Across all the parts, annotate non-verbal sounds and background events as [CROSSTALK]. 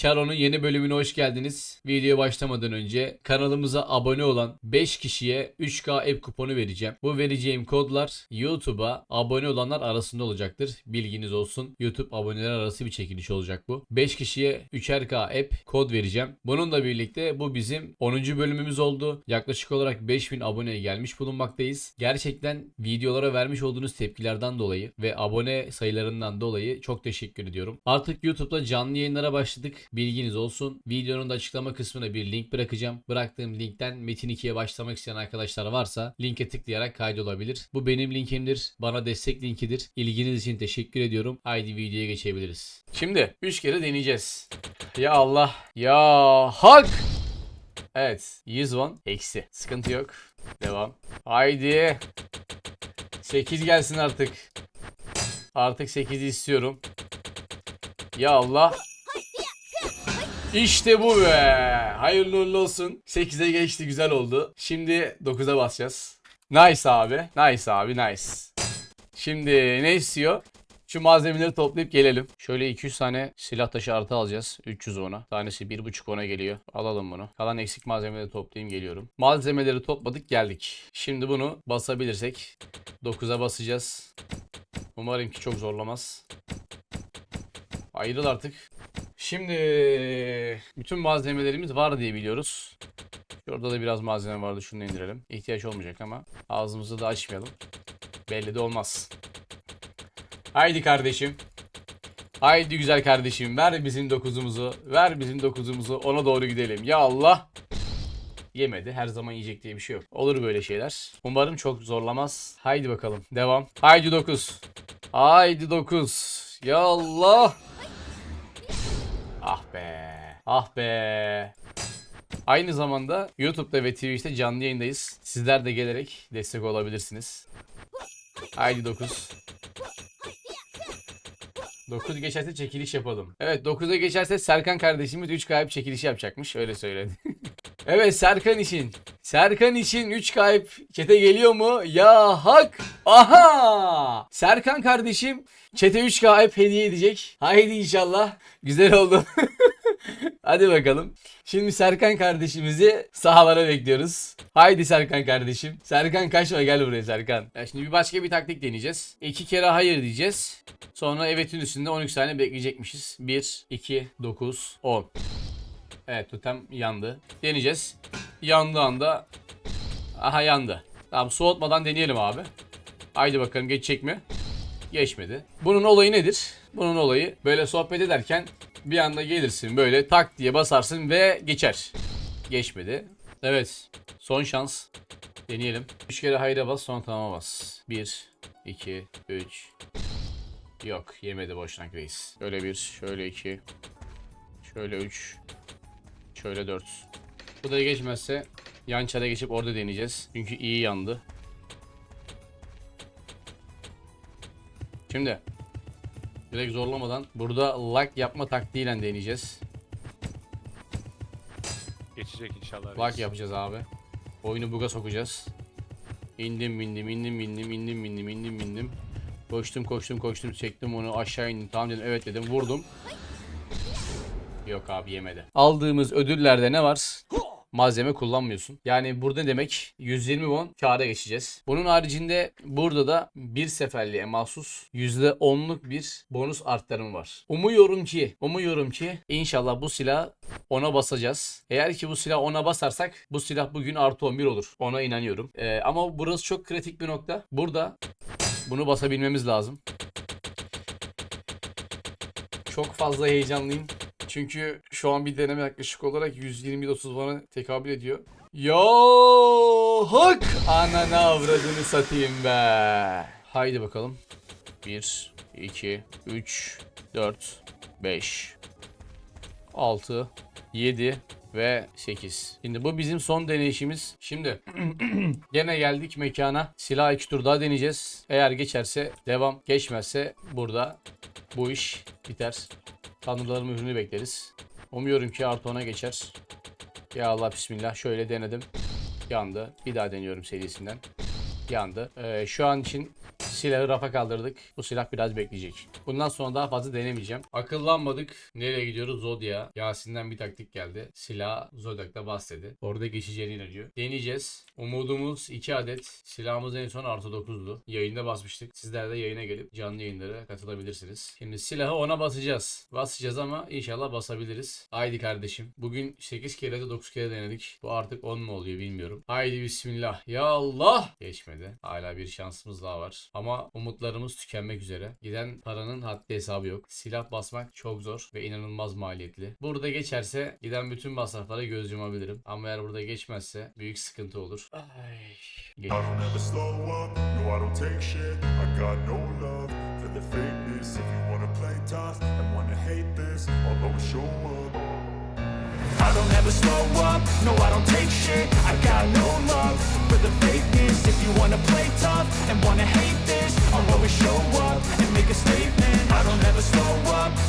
Charo'nun yeni bölümüne hoş geldiniz. Videoya başlamadan önce kanalımıza abone olan 5 kişiye 3K app kuponu vereceğim. Bu vereceğim kodlar YouTube'a abone olanlar arasında olacaktır. Bilginiz olsun. YouTube aboneler arası bir çekiliş olacak bu. 5 kişiye 3'er K app kod vereceğim. Bununla birlikte bu bizim 10. bölümümüz oldu. Yaklaşık olarak 5000 aboneye gelmiş bulunmaktayız. Gerçekten videolara vermiş olduğunuz tepkilerden dolayı ve abone sayılarından dolayı çok teşekkür ediyorum. Artık YouTube'da canlı yayınlara başladık. Bilginiz olsun. Videonun da açıklama kısmına bir link bırakacağım. Bıraktığım linkten Metin 2'ye başlamak isteyen arkadaşlar varsa linke tıklayarak kaydolabilir. Bu benim linkimdir. Bana destek linkidir. İlginiz için teşekkür ediyorum. Haydi videoya geçebiliriz. Şimdi 3 kere deneyeceğiz. Ya Allah. Ya hak. Evet. 110 eksi. Sıkıntı yok. Devam. Haydi. 8 gelsin artık. Artık 8'i istiyorum. Ya Allah. İşte bu be. Hayırlı uğurlu olsun. 8'e geçti güzel oldu. Şimdi 9'a basacağız. Nice abi. Nice abi nice. Şimdi ne istiyor? Şu malzemeleri toplayıp gelelim. Şöyle 200 tane silah taşı artı alacağız. 300 ona. Tanesi 1.5 ona geliyor. Alalım bunu. Kalan eksik malzemeleri toplayayım geliyorum. Malzemeleri topladık geldik. Şimdi bunu basabilirsek 9'a basacağız. Umarım ki çok zorlamaz. Ayrıl artık. Şimdi bütün malzemelerimiz var diye biliyoruz. Şurada da biraz malzeme vardı. Şunu indirelim. İhtiyaç olmayacak ama ağzımızı da açmayalım. Belli de olmaz. Haydi kardeşim. Haydi güzel kardeşim. Ver bizim dokuzumuzu. Ver bizim dokuzumuzu. Ona doğru gidelim. Ya Allah. Yemedi. Her zaman yiyecek diye bir şey yok. Olur böyle şeyler. Umarım çok zorlamaz. Haydi bakalım. Devam. Haydi 9. Haydi 9. Ya Allah. Ah be. Ah be. Aynı zamanda YouTube'da ve Twitch'te canlı yayındayız. Sizler de gelerek destek olabilirsiniz. Haydi 9. 9 geçerse çekiliş yapalım. Evet 9'a geçerse Serkan kardeşimiz 3 kayıp çekilişi yapacakmış. Öyle söyledi. [LAUGHS] evet Serkan için. Serkan için 3 kayıp çete geliyor mu? Ya hak. Aha. Serkan kardeşim çete 3 kayıp hediye edecek. Haydi inşallah. Güzel oldu. [LAUGHS] Hadi bakalım. Şimdi Serkan kardeşimizi sahalara bekliyoruz. Haydi Serkan kardeşim. Serkan kaçma gel buraya Serkan. Ya şimdi bir başka bir taktik deneyeceğiz. İki kere hayır diyeceğiz. Sonra evetin üstünde 12 saniye bekleyecekmişiz. 1, 2, 9, 10. Evet totem yandı. Deneyeceğiz. Yandığı anda. Aha yandı. Tamam soğutmadan deneyelim abi. Haydi bakalım geçecek mi? Geçmedi. Bunun olayı nedir? Bunun olayı böyle sohbet ederken bir anda gelirsin böyle tak diye basarsın ve geçer. Geçmedi. Evet. Son şans. Deneyelim. 3 kere hayra bas sonra tamama bas. 1, 2, 3. Yok yemedi boşnak reis. Şöyle 1, şöyle 2. Şöyle 3. Şöyle 4. Bu da geçmezse yan çara geçip orada deneyeceğiz. Çünkü iyi yandı. Şimdi direkt zorlamadan burada lock yapma taktiğiyle deneyeceğiz. Geçecek inşallah. Lock yapacağız abi. Oyunu buga sokacağız. İndim bindim indim bindim indim bindim indim bindim. Koştum koştum koştum çektim onu aşağı indim tamam dedim evet dedim vurdum. Yok abi yemedi. Aldığımız ödüllerde ne var? Malzeme kullanmıyorsun. Yani burada demek 120 won kâra geçeceğiz. Bunun haricinde burada da bir seferliğe mahsus %10'luk bir bonus artlarım var. Umuyorum ki, umuyorum ki inşallah bu silah ona basacağız. Eğer ki bu silah ona basarsak bu silah bugün artı 11 olur. Ona inanıyorum. Ee, ama burası çok kritik bir nokta. Burada bunu basabilmemiz lazım. Çok fazla heyecanlıyım. Çünkü şu an bir deneme yaklaşık olarak 120-30 bana tekabül ediyor. Ya hak ananı avradını satayım be. Haydi bakalım. 1, 2, 3, 4, 5, 6, 7 ve 8. Şimdi bu bizim son deneyişimiz. Şimdi [CLEARS THROAT] gene geldik mekana. Silah iki tur daha deneyeceğiz. Eğer geçerse devam. Geçmezse burada bu iş biter. Tanrıların mührünü bekleriz. Umuyorum ki artı 10'a geçer. Ya Allah bismillah. Şöyle denedim. Yandı. Bir daha deniyorum serisinden. Yandı. Ee, şu an için silahı rafa kaldırdık. Bu silah biraz bekleyecek. Bundan sonra daha fazla denemeyeceğim. Akıllanmadık. Nereye gidiyoruz? Zodya. Yasin'den bir taktik geldi. Silah Zodyak'ta bas dedi. Orada geçeceğine inanıyor. Deneyeceğiz. Umudumuz 2 adet. Silahımız en son artı 9'du. Yayında basmıştık. Sizler de yayına gelip canlı yayınlara katılabilirsiniz. Şimdi silahı ona basacağız. Basacağız ama inşallah basabiliriz. Haydi kardeşim. Bugün 8 kere de 9 kere denedik. Bu artık 10 mu oluyor bilmiyorum. Haydi bismillah. Ya Allah. Geçmedi. Hala bir şansımız daha var. Ama umutlarımız tükenmek üzere. Giden paranın haddi hesabı yok. Silah basmak çok zor ve inanılmaz maliyetli. Burada geçerse giden bütün masraflara göz yumabilirim. Ama eğer burada geçmezse büyük sıkıntı olur. Ay. I don't ever slow up, no I don't take shit I got no love for the fakeness If you wanna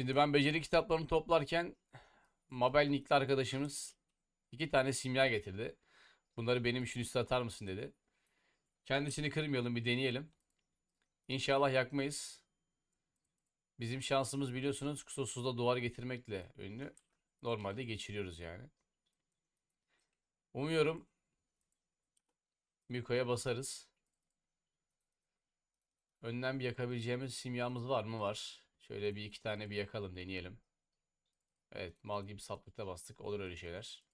Şimdi ben beceri kitaplarını toplarken Mabel Nick'li arkadaşımız iki tane simya getirdi. Bunları benim için üstü atar mısın dedi. Kendisini kırmayalım bir deneyelim. İnşallah yakmayız. Bizim şansımız biliyorsunuz kusursuzda duvar getirmekle ünlü. Normalde geçiriyoruz yani. Umuyorum Miko'ya basarız. Önden bir yakabileceğimiz simyamız var mı? Var. Şöyle bir iki tane bir yakalım deneyelim. Evet mal gibi saplıkta bastık. Olur öyle şeyler.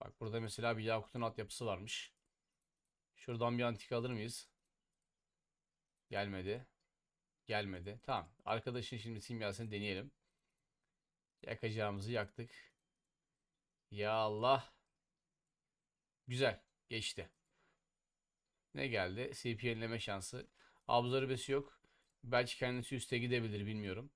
Bak burada mesela bir Yakut'un altyapısı varmış. Şuradan bir antika alır mıyız? Gelmedi. Gelmedi. Tamam. Arkadaşın şimdi simyasını deneyelim. Yakacağımızı yaktık. Ya Allah. Güzel. Geçti. Ne geldi? CP yenileme şansı. Absorbesi yok. Belki kendisi üste gidebilir bilmiyorum.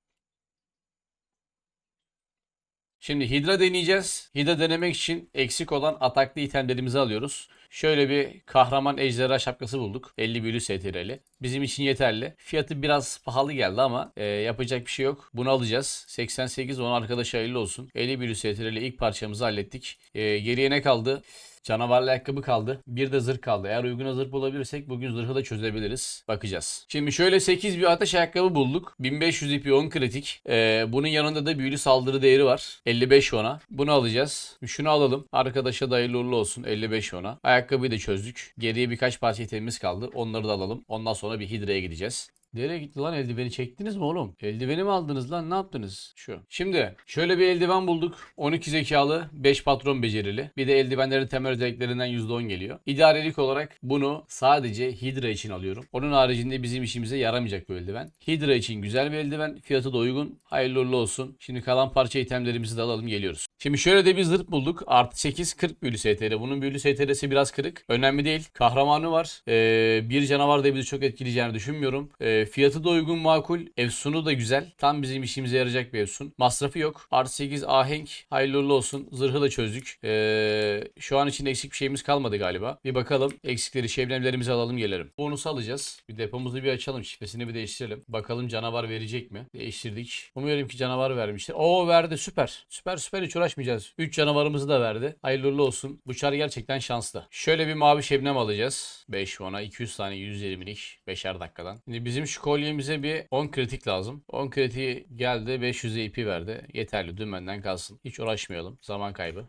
Şimdi Hidra deneyeceğiz. Hidra denemek için eksik olan ataklı itemlerimizi alıyoruz. Şöyle bir kahraman ejderha şapkası bulduk. 50 büyülü STR'li. Bizim için yeterli. Fiyatı biraz pahalı geldi ama e, yapacak bir şey yok. Bunu alacağız. 88 10 arkadaş hayırlı olsun. 50 büyülü STR'li ilk parçamızı hallettik. E, geriye ne kaldı? Canavarlı ayakkabı kaldı. Bir de zırh kaldı. Eğer uygun zırh bulabilirsek bugün zırhı da çözebiliriz. Bakacağız. Şimdi şöyle 8 bir ateş ayakkabı bulduk. 1500 ipi 10 kritik. Ee, bunun yanında da büyülü saldırı değeri var. 55 ona. Bunu alacağız. Şunu alalım. Arkadaşa da hayırlı uğurlu olsun. 55 ona. Ayakkabıyı da çözdük. Geriye birkaç parça itemimiz kaldı. Onları da alalım. Ondan sonra bir Hidra'ya gideceğiz. Nereye gitti lan eldiveni çektiniz mi oğlum? Eldiveni mi aldınız lan ne yaptınız? Şu. Şimdi şöyle bir eldiven bulduk. 12 zekalı 5 patron becerili. Bir de eldivenlerin temel özelliklerinden %10 geliyor. İdarelik olarak bunu sadece Hydra için alıyorum. Onun haricinde bizim işimize yaramayacak bir eldiven. Hydra için güzel bir eldiven. Fiyatı da uygun. Hayırlı uğurlu olsun. Şimdi kalan parça itemlerimizi de alalım geliyoruz. Şimdi şöyle de bir zırh bulduk. Artı 8 40 büyülü STR. Bunun büyülü STR'si biraz kırık. Önemli değil. Kahramanı var. Ee, bir canavar da bizi çok etkileyeceğini düşünmüyorum. Ee, fiyatı da uygun makul. Efsunu da güzel. Tam bizim işimize yarayacak bir efsun. Masrafı yok. Artı 8 ahenk. Hayırlı uğurlu olsun. Zırhı da çözdük. Ee, şu an için eksik bir şeyimiz kalmadı galiba. Bir bakalım. Eksikleri, şebnemlerimizi alalım gelelim. Bonusu alacağız. Bir depomuzu bir açalım. Şifresini bir değiştirelim. Bakalım canavar verecek mi? Değiştirdik. Umuyorum ki canavar vermiştir. Oo verdi süper. Süper süper hiç uğraşmayacağız. 3 canavarımızı da verdi. Hayırlı olsun. Bu çar gerçekten şanslı. Şöyle bir mavi şebnem alacağız. 5 ona 200 tane 120'lik 5'er dakikadan. Şimdi bizim şu kolyemize bir 10 kritik lazım. 10 kritiği geldi 500 IP verdi. Yeterli dümenden kalsın. Hiç uğraşmayalım. Zaman kaybı.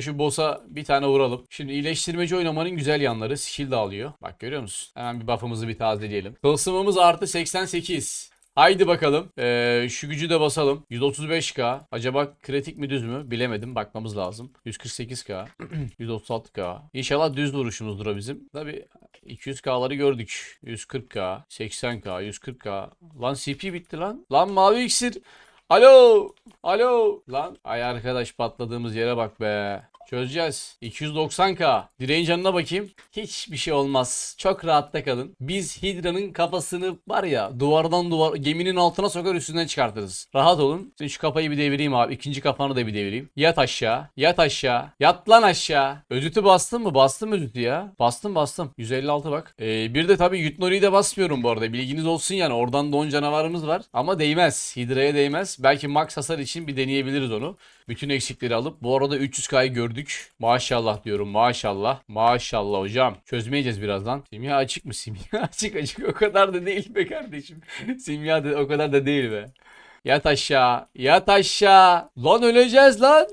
Şu boss'a bir tane vuralım. Şimdi iyileştirmeci oynamanın güzel yanları. Skill de alıyor. Bak görüyor musun? Hemen bir buff'ımızı bir tazeleyelim. Tılsımımız artı 88. Haydi bakalım. Ee, şu gücü de basalım. 135k. Acaba kritik mi düz mü? Bilemedim. Bakmamız lazım. 148k. 136k. [CLEARS THROAT] İnşallah düz vuruşumuzdur bizim. Tabi 200k'ları gördük. 140k. 80k. 140k. Lan CP bitti lan. Lan mavi iksir. Alo. Alo. Lan. Ay arkadaş patladığımız yere bak be. Çözeceğiz. 290k. Direğin canına bakayım. Hiçbir şey olmaz. Çok rahatta kalın. Biz Hidra'nın kafasını var ya duvardan duvar geminin altına sokar üstünden çıkartırız. Rahat olun. Şimdi şu kafayı bir devireyim abi. İkinci kafanı da bir devireyim. Yat aşağı. Yat aşağı. Yat lan aşağı. Ödütü bastın mı? Bastım ödütü ya. Bastım bastım. 156 bak. Ee, bir de tabii Yutnori'yi de basmıyorum bu arada. Bilginiz olsun yani. Oradan don canavarımız var. Ama değmez. Hidra'ya değmez. Belki max hasar için bir deneyebiliriz onu. Bütün eksikleri alıp bu arada 300k'yı gördük. Maşallah diyorum maşallah. Maşallah hocam. Çözmeyeceğiz birazdan. Simya açık mı? Simya [LAUGHS] açık açık. O kadar da değil be kardeşim. Simya da o kadar da değil be. Yat aşağı. Yat aşağı. Lan öleceğiz lan.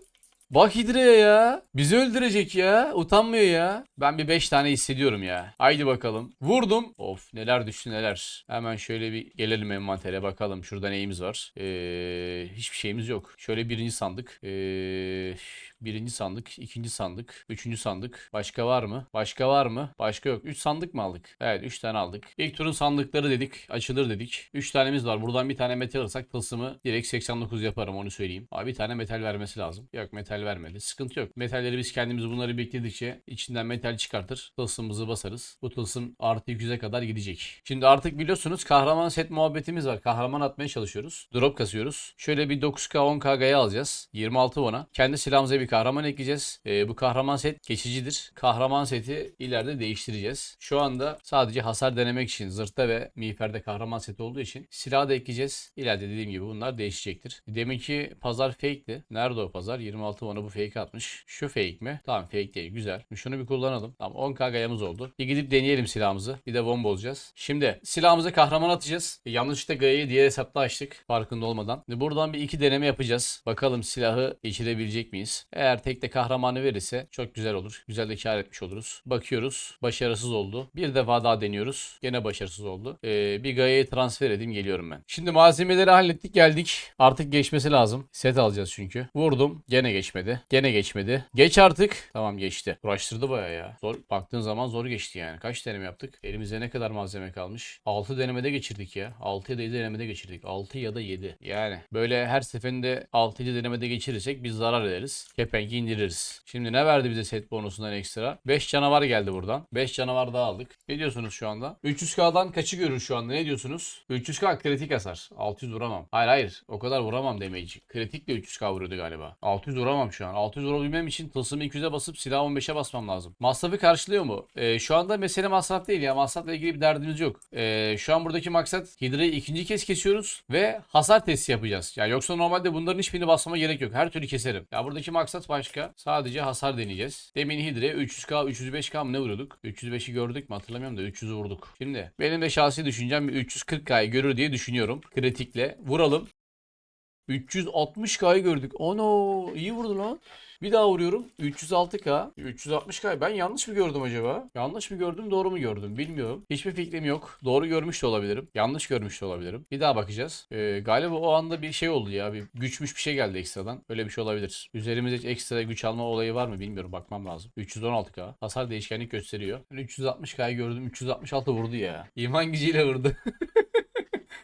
Bak Hidre'ye ya. Bizi öldürecek ya. Utanmıyor ya. Ben bir 5 tane hissediyorum ya. Haydi bakalım. Vurdum. Of neler düştü neler. Hemen şöyle bir gelelim envantere bakalım. Şurada neyimiz var. Ee, hiçbir şeyimiz yok. Şöyle birinci sandık. Ee, birinci sandık. ikinci sandık. Üçüncü sandık. Başka var mı? Başka var mı? Başka yok. Üç sandık mı aldık? Evet üç tane aldık. İlk turun sandıkları dedik. Açılır dedik. Üç tanemiz var. Buradan bir tane metal alırsak tılsımı direkt 89 yaparım onu söyleyeyim. Abi bir tane metal vermesi lazım. Yok metal vermedi. Sıkıntı yok. Metalleri biz kendimiz bunları bekledikçe içinden metal çıkartır. Tılsımımızı basarız. Bu tılsım artı 200'e kadar gidecek. Şimdi artık biliyorsunuz kahraman set muhabbetimiz var. Kahraman atmaya çalışıyoruz. Drop kasıyoruz. Şöyle bir 9k 10k gaya alacağız. 26 ona. Kendi silahımıza bir kahraman ekleyeceğiz. Ee, bu kahraman set geçicidir. Kahraman seti ileride değiştireceğiz. Şu anda sadece hasar denemek için zırhta ve miğferde kahraman seti olduğu için silahı da ekleyeceğiz. İleride dediğim gibi bunlar değişecektir. Deminki pazar fake'ti. Nerede o pazar? 26 ona bu fake atmış. Şu fake mi? Tamam fake değil. Güzel. Şunu bir kullanalım. Tamam 10k gayamız oldu. Bir gidip deneyelim silahımızı. Bir de bomba olacağız. Şimdi silahımıza kahraman atacağız. E, yanlışlıkla gayayı diğer hesapta açtık. Farkında olmadan. Şimdi buradan bir iki deneme yapacağız. Bakalım silahı geçirebilecek miyiz? Eğer tek de kahramanı verirse çok güzel olur. Güzel de kar etmiş oluruz. Bakıyoruz. Başarısız oldu. Bir defa daha deniyoruz. Gene başarısız oldu. Ee, bir gayayı transfer edeyim geliyorum ben. Şimdi malzemeleri hallettik geldik. Artık geçmesi lazım. Set alacağız çünkü. Vurdum. Gene geçmedi. Gene geçmedi. Geç artık. Tamam geçti. Uğraştırdı baya ya. Zor. Baktığın zaman zor geçti yani. Kaç deneme yaptık? Elimizde ne kadar malzeme kalmış? 6 denemede geçirdik ya. 6 ya da 7 denemede geçirdik. 6 ya da 7. Yani böyle her seferinde 6 7 denemede geçirirsek biz zarar ederiz. Kepengi indiririz. Şimdi ne verdi bize set bonusundan ekstra? 5 canavar geldi buradan. 5 canavar daha aldık. Ne diyorsunuz şu anda? 300k'dan kaçı görür şu anda? Ne diyorsunuz? 300k kritik hasar. 600 vuramam. Hayır hayır. O kadar vuramam demeyici. Kritik de 300k vuruyordu galiba. 600 vuramam şu an. 600 vurabilmem için tılsımı 200'e basıp silah 15'e basmam lazım. Masrafı karşılıyor mu? Ee, şu anda mesele masraf değil ya. Masrafla ilgili bir derdimiz yok. Ee, şu an buradaki maksat Hidra'yı ikinci kez kesiyoruz ve hasar testi yapacağız. Ya yoksa normalde bunların hiçbirini basmama gerek yok. Her türlü keserim. Ya buradaki maksat başka. Sadece hasar deneyeceğiz. Demin Hidra'ya 300k 305k mı ne vuruyorduk? 305'i gördük mü hatırlamıyorum da 300'ü vurduk. Şimdi benim de şahsi düşüncem bir 340k'yı görür diye düşünüyorum. Kritikle. Vuralım. 360k'yı gördük. Ono iyi vurdu lan. Bir daha vuruyorum. 306k. 360k. Ben yanlış mı gördüm acaba? Yanlış mı gördüm, doğru mu gördüm? Bilmiyorum. Hiçbir fikrim yok. Doğru görmüş de olabilirim. Yanlış görmüş de olabilirim. Bir daha bakacağız. Ee, galiba o anda bir şey oldu ya. Bir güçmüş bir şey geldi ekstradan. Öyle bir şey olabilir. Üzerimizde ekstra güç alma olayı var mı bilmiyorum. Bakmam lazım. 316k. Hasar değişkenlik gösteriyor. Ben 360k'yı gördüm. 366 vurdu ya. İman gücüyle vurdu. [LAUGHS]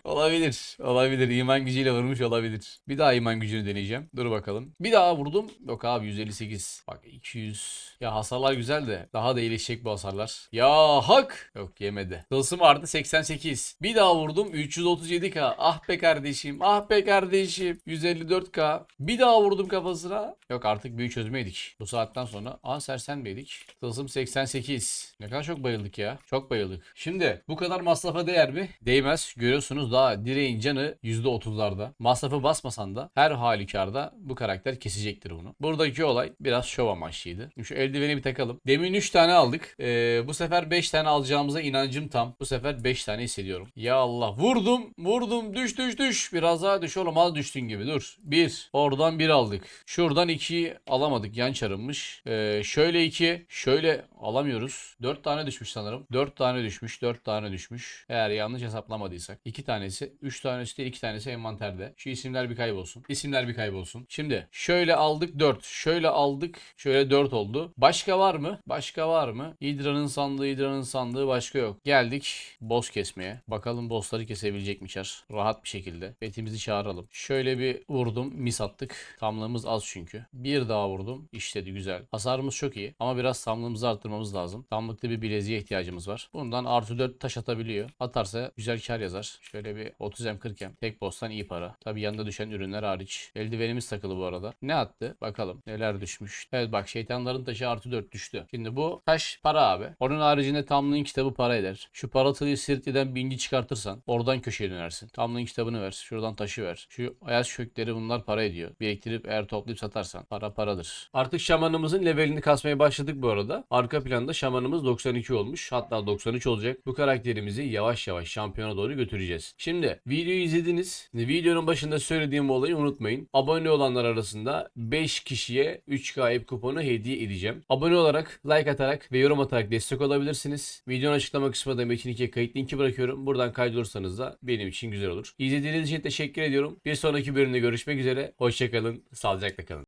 olabilir. Olabilir. İman gücüyle vurmuş olabilir. Bir daha iman gücünü deneyeceğim. Dur bakalım. Bir daha vurdum. Yok abi 158. Bak 200. Ya hasarlar güzel de daha da iyileşecek bu hasarlar. Ya hak. Yok yemedi. Tılsım vardı 88. Bir daha vurdum 337k. Ah be kardeşim. Ah be kardeşim. 154k. Bir daha vurdum kafasına. Yok artık büyü çözmeydik. Bu saatten sonra. Aa sersen miydik? Tılsım 88. Ne kadar çok bayıldık ya. Çok bayıldık. Şimdi bu kadar masrafa değer mi? Değmez. Görüyorsunuz daha direğin canı %30'larda. Masrafı basmasan da her halükarda bu karakter kesecektir bunu. Buradaki olay biraz şov amaçlıydı. Şimdi Şu eldiveni bir takalım. Demin 3 tane aldık. Ee, bu sefer 5 tane alacağımıza inancım tam. Bu sefer 5 tane hissediyorum. Ya Allah vurdum vurdum düş düş düş. Biraz daha düş oğlum az düştün gibi dur. 1. Oradan 1 aldık. Şuradan 2 alamadık yan çarınmış. Ee, şöyle 2 şöyle alamıyoruz. 4 tane düşmüş sanırım. 4 tane düşmüş 4 tane düşmüş. Eğer yanlış hesaplamadıysak. 2 tanesi 3 tanesi de 2 tanesi envanterde. Şu isimler bir kaybolsun. İsimler bir kaybolsun. Şimdi şöyle aldık 4. Şöyle aldık. Şöyle 4 oldu. Başka var mı? Başka var mı? Hydra'nın sandığı, Hydra'nın sandığı başka yok. Geldik boss kesmeye. Bakalım bossları kesebilecek mi çar? Rahat bir şekilde. Betimizi çağıralım. Şöyle bir vurdum. Mis attık. Tamlığımız az çünkü. Bir daha vurdum. İşledi güzel. Hasarımız çok iyi. Ama biraz tamlığımızı arttırmamız lazım. Tamlıkta bir bileziğe ihtiyacımız var. Bundan artı 4 taş atabiliyor. Atarsa güzel kar yazar. Şöyle bir 30M 40M. Tek boss'tan iyi para. Tabi yanında düşen ürünler hariç. Eldivenimiz takılı bu arada. Ne attı? Bakalım. Neler düşmüş. Evet bak şeytanların taşı artı 4 düştü. Şimdi bu taş para abi. Onun haricinde Tamlığın kitabı para eder. Şu paratılıyı Sirtli'den bingi çıkartırsan oradan köşeye dönersin. Tamlığın kitabını ver. Şuradan taşı ver. Şu ayaz kökleri bunlar para ediyor. Biriktirip eğer toplayıp satarsan para paradır. Artık şamanımızın levelini kasmaya başladık bu arada. Arka planda şamanımız 92 olmuş. Hatta 93 olacak. Bu karakterimizi yavaş yavaş şampiyona doğru götüreceğiz. Şimdi videoyu izlediniz. Videonun başında söylediğim olayı unutmayın. Abone olanlar arasında 5 kişiye 3 kayıp kuponu hediye edeceğim. Abone olarak, like atarak ve yorum atarak destek olabilirsiniz. Videonun açıklama kısmında da Metin 2'ye kayıt linki bırakıyorum. Buradan kaydolursanız da benim için güzel olur. İzlediğiniz için teşekkür ediyorum. Bir sonraki bölümde görüşmek üzere. Hoşçakalın, sağlıcakla kalın.